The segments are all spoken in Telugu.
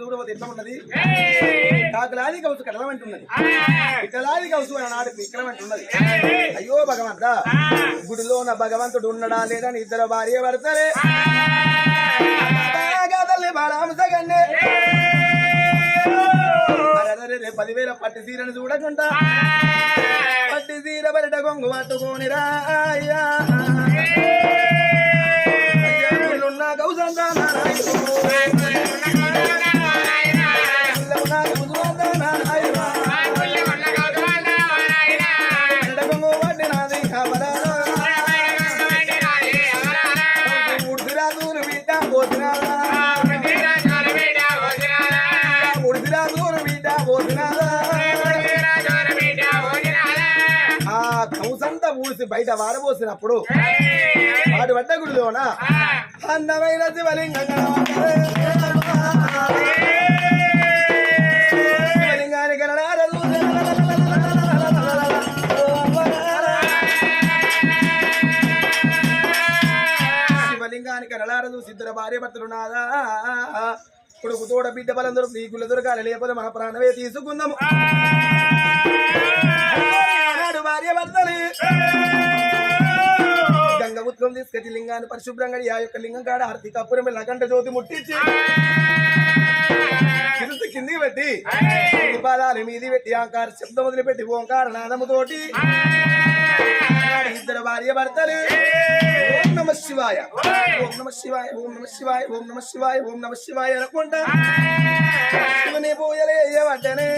చూడబోతే ఎట్లా ఉన్నది? కాకులాది కౌసు కౌసు అయ్యో భగవంత! గుడిలో ఉన్న భగవంతుడు ఉన్నడా లేదని ఇద్దరు భార్య పడతారే? బాగా బాలాంసగన్నే అరెరెరె, పదివేల పట్టి సీరను చూడకుండా పట్టి సీర బయట అయ్యా. అయ్యా, వీళ్ళున్న గౌసంతా నారాయణు. బయట వారబోసినప్పుడు వాటి వడ్డ గుడిలోన అందమైన శివలింగంగా శివలింగానికి. శివలింగానికి నడారదు సిద్ధుల భార్య భర్తలు నాదా. కొడుకు తోడ బిడ్డ బలందరూ నీకుల దొరకాలి. లేకపోతే మన ప్రాణమే తీసుకుందాము. లింగం ఉత్వం లింగాన్ని పరిశుభ్రంగా ఆ యొక్క లింగం కాడ ఆర్తి కప్పురం లగంట జ్యోతి ముట్టించి కింద కిందికి పెట్టి పాదాలు మీది పెట్టి ఆంకార శబ్దం వదిలిపెట్టి ఓంకార నాదముతోటి ఇద్దరు భార్య భర్తలు. ఓం నమ శివాయ. ఓం నమ శివాయ ఓం నమ శివాయ ఓం నమ శివాయ ఓం నమ శివాయ అనుకుంటా. శివుని పూజలే వడ్డనే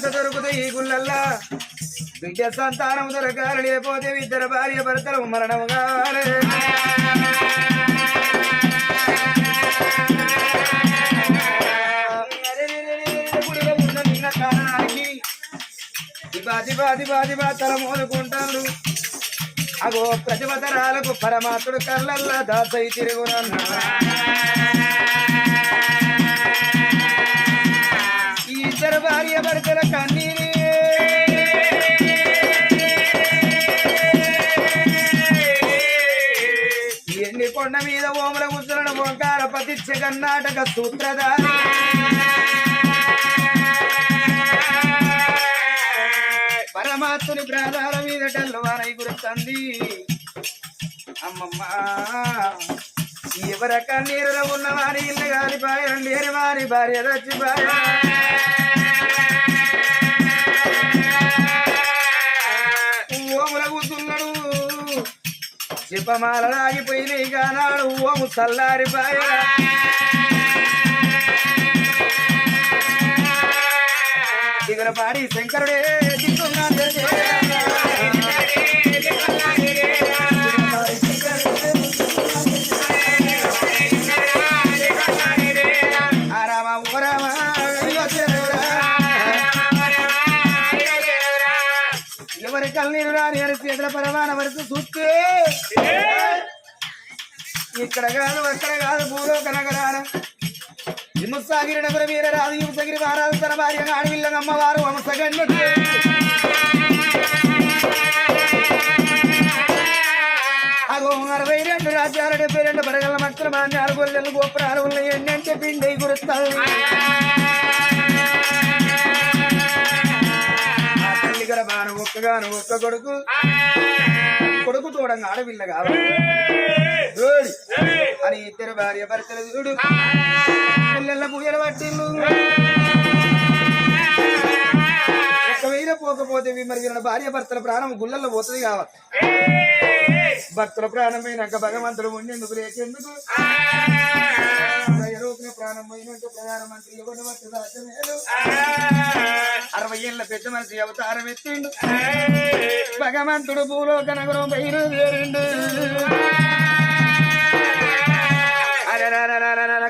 భగవంత దొరుకుతాయి ఈ గుళ్ళల్లా. బిడ్డ సంతానం దొరకాలి లేకపోతే ఇద్దరు భార్య భర్తలు మరణం కావాలి. ఉన్న నిన్న కారణానికి దిబా దిబా దిబా తల మోదుకుంటారు అగో ప్రతిభతరాలకు పరమాత్ముడు కళ్ళల్లా దాసై తిరుగునన్నా భార్య భర్తల కన్నీరే. ఎన్ని కొండ మీద ఓముల ముద్రను ఓంకార పతిచ్చ కర్ణాటక సూత్రధారి. పరమాత్ముని ప్రాధాల మీద టల్వారై గురుతంది. అమ్మమ్మ ఎవర కన్నీరులో ఉన్న వారి ఇల్లు కాలిపాయ లేని వారి భార్య చచ్చిపాయ ఓముల శిపమాల జపమాల కానాడు ఓము చల్లారిపాయ. దిగుల పాడి శంకరుడే దిగున్నా ఇక్కడ కాదు అక్కడ కాదు భూలోక నగరాన. హిమసాగిరి నగర వీర రాదు హింసగిరి మహారాజు తన భార్య ఆడవిల్ల అమ్మవారు వంశగన్ను అగో అరవై రెండు రాజ్యాల డెబ్బై రెండు పరగల మక్కల మాన్యాలు గొల్లెలు గోపురాలు ఉన్నాయి ఎన్నంటే పిండి గురుస్తాయి. ఒక్కగాను ఒక్క కొడుకు. కొడుకు చూడంగా ఆడపిల్ల కావాలి. చూడు అని ఇద్దరు భార్య భర్తలు చూడు. పిల్లల పూజల పట్టిల్లు. ఒకవేళ పోకపోతే మరి వీళ్ళ భార్య భర్తల ప్రాణం గుళ్ళల్లో పోతుంది కావాలి. భక్తుల ప్రాణం పోయినాక భగవంతుడు ఉండేందుకు లేకెందుకు రూపిన ప్రాణం పోయినాక ప్రధానమంత్రి ఎవరి బట్టి రాజమేలు అరవై ఏళ్ళ పెద్ద మనిషి అవతారం ఎత్తిండు. భగవంతుడు భూలోక నగరం బయలుదేరిండు అరరరరరరర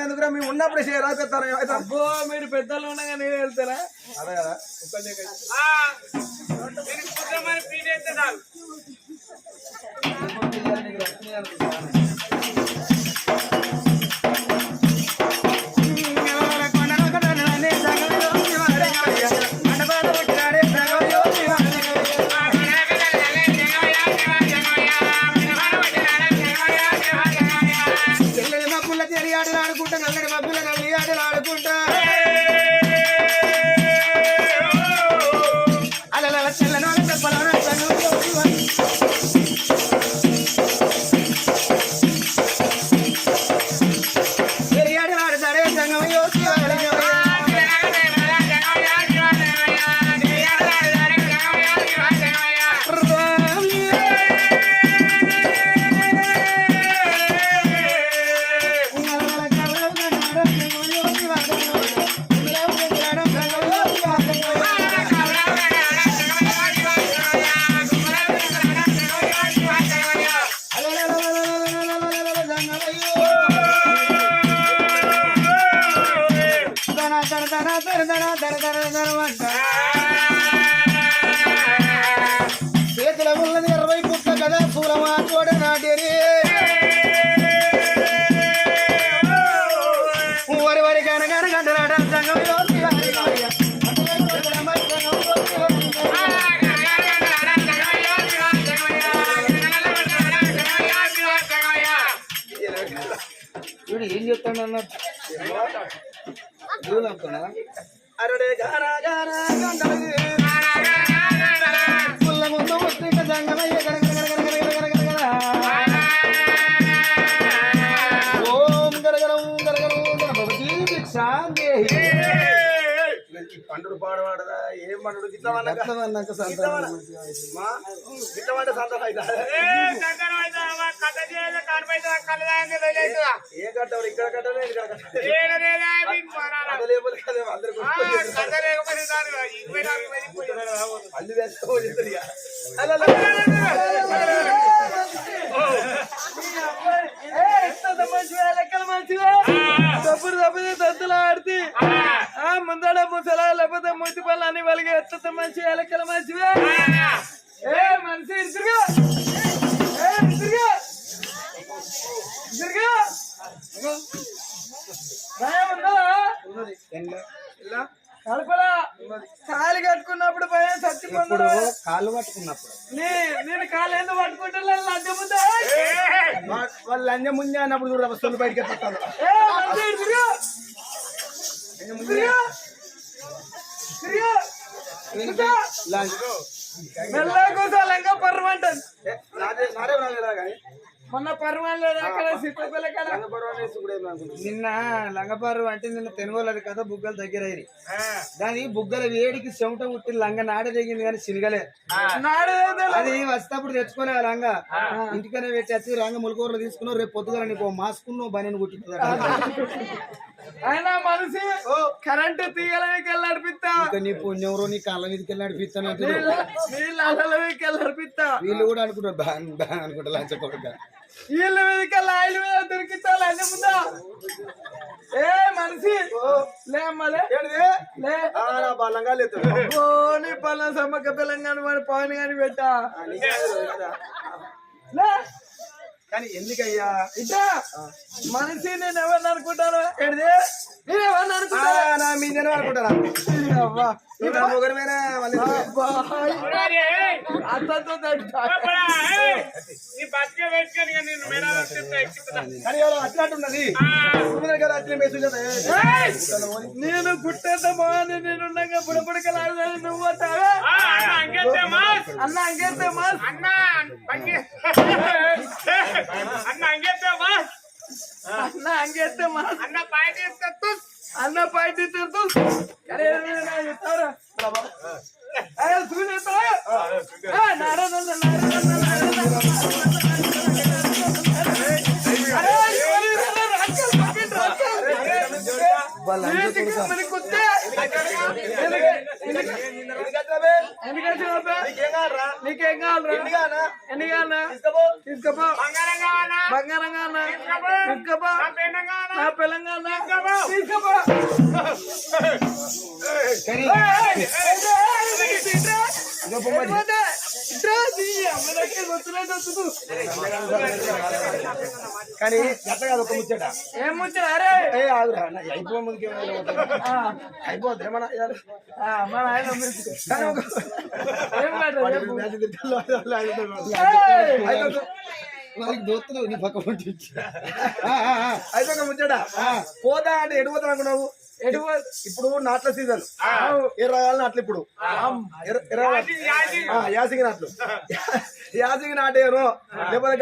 ఎందుకురా మేము ఉన్నప్పుడు చేయరా పెడతాను అబ్బో మీరు పెద్దలు ఉండగా నేను వెళ్తారా అదే కదా తెల్లని ఏ కట్టవు ఇక్కడ కట్టలే ఇక్కడ కట్టలేదు అల్లు వేసుకోవాలి వస్తువులు బయటకే పెట్టాలి లాంటి మొన్న అక్కడ నిన్న లంగపారు అంటే నిన్న తెనుగోలేదు కదా బుగ్గలు దగ్గర అయ్యి దాని బుగ్గల వేడికి చెమట పుట్టి లంగ నాడ తెగింది కానీ చినగలే. నాడు అది వచ్చేటప్పుడు తెచ్చుకోలే లంగ. ఇంటికనే పెట్టి వచ్చి రంగ ములకూరలు తీసుకున్నావు రేపు పొద్దుగా నీకు మాస్కును బనీని కుట్టింది ఆయన మనిషి కరెంటు తీగలకి వెళ్ళి నడిపిస్తా నీ పుణ్యంలో నీ కళ్ళ మీదకి వెళ్ళి అలలకి వెళ్ళి నడిపిస్తా. వీళ్ళు కూడా అనుకుంటారు లంచ కొడుక వీళ్ళ మీదకి వెళ్ళి ఆయిల్ మీద దొరికిస్తా లంచ ముందా? ఏ మనిషి? లే అమ్మా లే. లే. బలంగా లేదు ఓ నీ పల్ల సమ్మక్క వాడి పవన్ గాని పెట్టా లే. కానీ ఎందుకయ్యా? ఇట్లా మనిషి నేను ఎవరిని అనుకుంటాను? ఏంటిది? నేను ఎవరిని అనుకుంటాను? నా మీదనే అనుకుంటారా? అట్లాంటున్నది నేను గుట్టేద్దామా? నేను బుడబుడకలాడు నువ్వు అంటావా అన్న అంగేద్దామా అన్న అన్న అంగేద్దామా అన్న అంగేద్దామా అన్న పాయ చేస్తా అన్న పాయింట్ తిరుతూ అరే చెప్తారా నీకేం కావాలరా ఎన్ని కావాలరా తీసుకోపో బంగారం కావాలా తీసుకోపో నా తెలంగాణ తీసుకోపో కానీ గట్ల కాదు ఒక ముచ్చట. ఏం ముచ్చట? అరే! ఏ ఆగురా నా అయిపో ముందుకే ఆ, అయిపోద్ది మన ఆయన. ఏం! వారికి దోత్తలు నీ పక్క అయితే ఒక ముచ్చట. పోదా అంటే ఎడుగుతాను అనుకున్నావు? ఎడుగు ఇప్పుడు నాట్ల సీజన్. ఇరవై వేల నాట్లు ఇప్పుడు. యాసింగి నాట్లు. యాసింగి నాటేనో లేకపోతే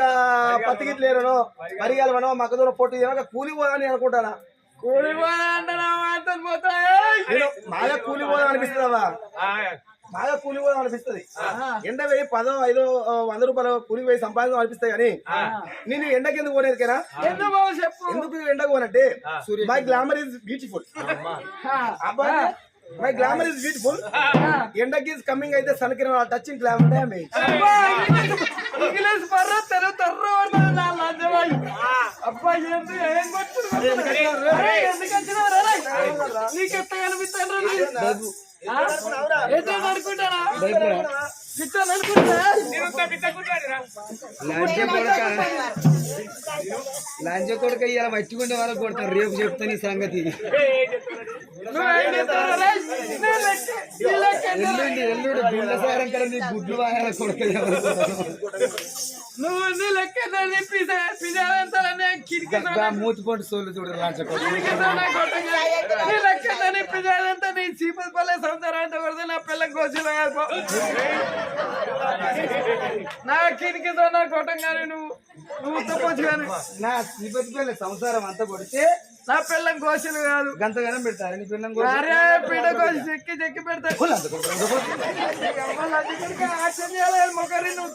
పత్తి గిట్లు ఏరనో. మరిగాలమనో మక్క దూరం పొట్టి కూలి పోదని అనుకుంటానా? కూలి పోదా అంటే మాగా కూలి పోదా అనిపిస్తుందా? బాగా కూలి పోదాం అనిపిస్తుంది. ఎండ వేయి పదో ఐదో వంద రూపాయలు కూలి వేయి సంపాదించడం అనిపిస్తాయి కానీ నేను ఎండకి ఎందుకు పోనేదికేనా ఎందుకు బాబు చెప్పు? ఎందుకు ఎండకు పోనంటే మై గ్లామర్ ఇస్ బ్యూటిఫుల్. ఆ, మై గ్లామర్ ఇస్ బ్యూటిఫుల్ ఎండకి ఇస్ కమింగ్ అయితే సన్ ఆ touch in glamour damage English పర్ర తెర అబ్బా ఏం ఎందుకు వచ్చినావు? రే నీకెత్త కనిపిస్తాను రే ఏంటి అనుకుంటారా లంచ కొడుక ఇలా మట్టిగుండే వాళ్ళకి కొడతారు రేపు చెప్తాను ఈ సంగతి ఎల్లుండి ఎల్లుండి గుండె సారం కదా నీ గుడ్లు వాయాల కొడుక నువ్వు నీ లెక్క మూతిపోటు సోళ్ళు చూడరు లాంచకోట నీ లెక్క దాన్ని పిజాలంతా నీ చీపతి పల్లె సంసారం అంతా కొడితే నా పిల్ల కోసిన నా కిటికీతో నా కొట్టంగానే నువ్వు నువ్వు తప్పొచ్చు కానీ నా శ్రీపతి పిల్ల సంసారం అంతా కొడితే నా పిల్లం కోసిన కాదు. గంతగానం పెడతారు నీ పిల్లం అరే పీడ కోసి చెక్కి చెక్కి పెడతా. ఆశ్చర్యాలు మొక్కరి నువ్వు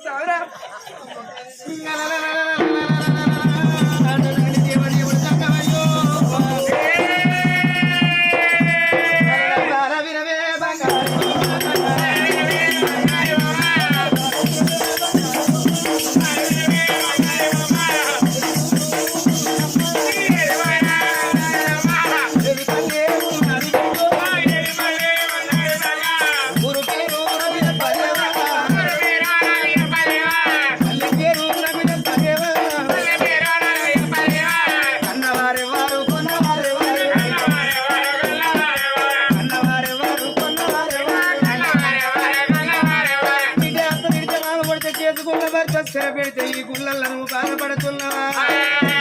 చావరా చేసుకున్న భర్త స్థిర ఈ బాధపడుతున్నావా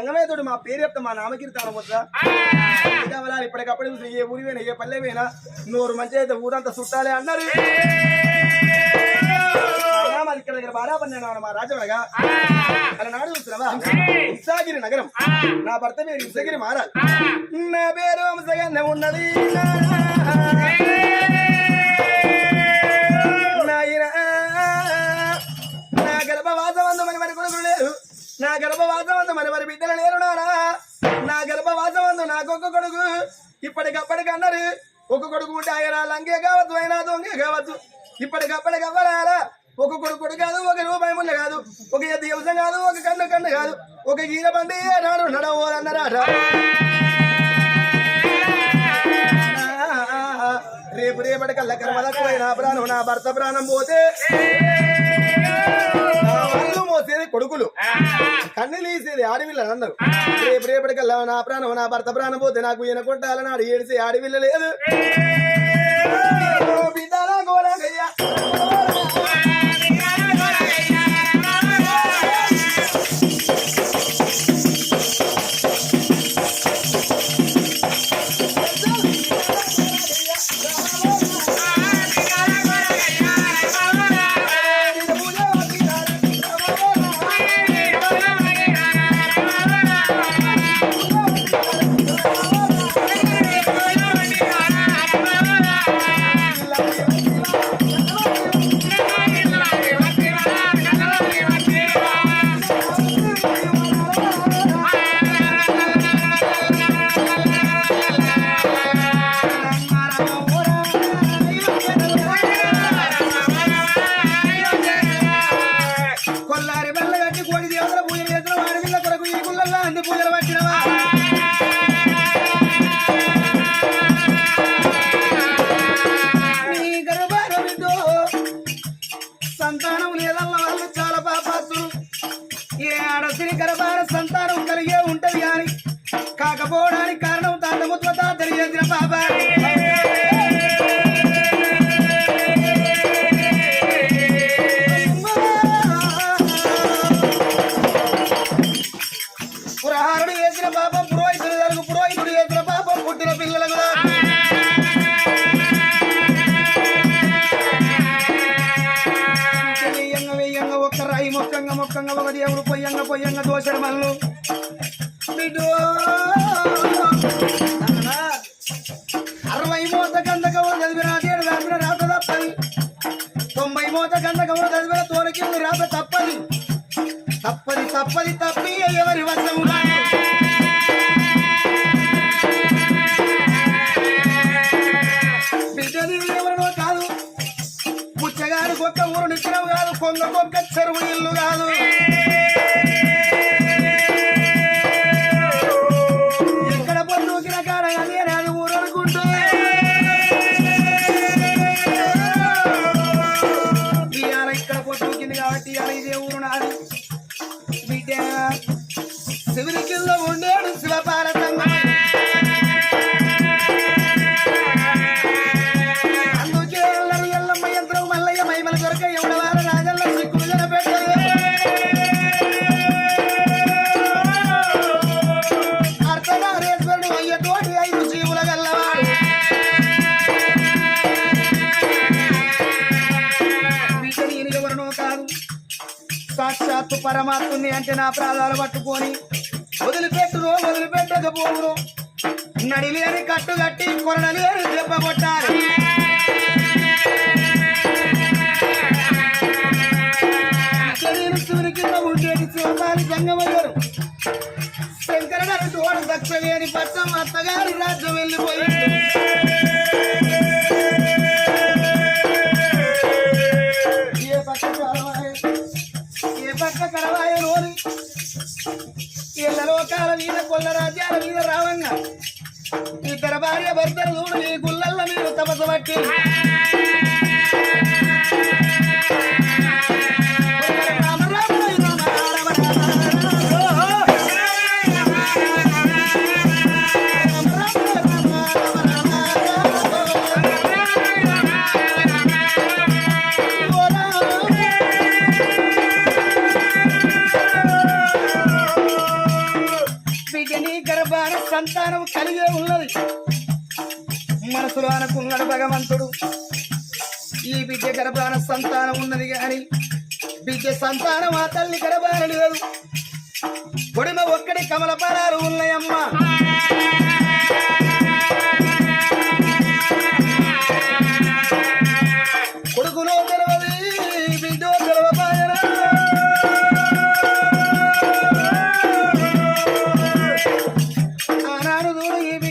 ఈ దంగమేతుడు మా పేరు చెప్తా మా నామకీర్తనం వద్దా? కావాలా ఇప్పటికప్పుడు ఏ ఊరి పోయినా ఏ పల్లె పోయినా నూరు మంచి అయితే ఊరంతా చుట్టాలే అన్నారు. ఇక్కడ దగ్గర బారాపని మా రాజమగా అలా నాడు చూస్తున్నావా? హింసాగిరి నగరం. నా భర్త పేరు హింసగిరి మారాలి నా పేరు హంసగానే ఉన్నది. నా గర్భవాసం అందు మరి మరి బిడ్డలు లేరు నా గర్భవాసం అందు నాకొక కొడుకు. ఇప్పటికప్పటికి అన్నారు ఒక కొడుకు ఉంటే ఆయన లంగే కావచ్చు అయినా దొంగే కావచ్చు ఇప్పటికప్పటికి అవ్వరారా ఒక కొడుకుడు కాదు ఒక రూపాయి మున్న కాదు ఒక దివసం కాదు ఒక కన్ను కన్ను కాదు ఒక గీర బండి నాడు నడవోరన్నారాట రేపు రేపటి కల్లా కర్మలకు నా ప్రాణం నా భర్త ప్రాణం పోతే కొడుకులు. కన్ను తీసేది ఆడవిల్లని అన్నారు రేపు రేపటి కల్లా నా ప్రాణం నా భర్త ప్రాణం పోతే నాకు ఈయన కొట్టాలని ఆడు ఏడిసి ఆడవిల్ల లేదు. మొక్కంగా ఒక దేవుడు పొయ్యంగ పొయ్యంగ దోషర మల్లు. అరవై మూత గంధకము చదివిన అదేడు రాసిన రాత తప్పది తొంభై మూత గంధకము చదివిన తోలకి రాత తప్పది తప్పది తప్పది తప్పి ఎవరి వశము కాదు. ఎవరినో కాదు. పుచ్చగారు ఒక్క ఊరు నిత్యం కాదు కొంగ కొక్క నా ప్రాణాలు పట్టుకొని వదిలిపెట్టురో వదిలిపెట్టకపోవురో నడిలేని కట్టు కట్టి కొరడలేని దెబ్బ కొట్టాలి. శరీర కింద ఉండేటి శివపాలి సంగమయ్యారు శంకరుడు తోడు దక్షలేని పట్టం అత్తగారి రాజ్యం వెళ్ళిపోయింది. ఇళ్ళ లోకాల మీద కొల్ల రాజ్యాల మీద రావంగా ఇద్దరు భార్య భర్తలు చూడు ఈ గుళ్ళల్ల మీరు తపస పట్టి. సంతానం కలిగే ఉన్నది. మనసులో అనుకున్నాడు భగవంతుడు. ఈ బిడ్డ గర్భాన సంతానం ఉన్నది గాని బిడ్డ సంతానం ఆ తల్లి గర్భాన లేదు. కొడిమ ఒక్కడి కమల పరాలు ఉన్నాయమ్మా.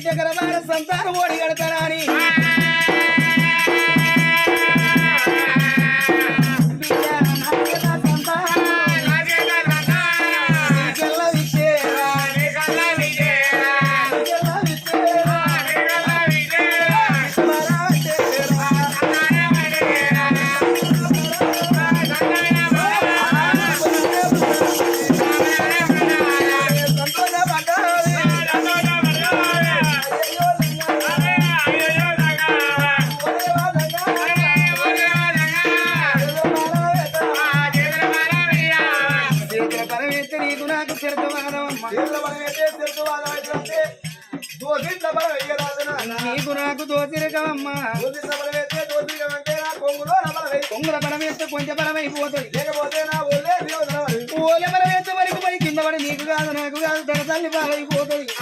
చూడు ఈ బిడ్డ సంతానం నీకు నాకు దోచిరకమమ్మా కొంగుల బలం వేస్తే కొంచెం బలం అయిపోతుంది లేకపోతే నా విరోధనమని. ఓల బలం వేస్తే వరకు పడి కింద పడి నీకు కాదు నాకు కాదు తన తల్లి బాగైపోతుంది నా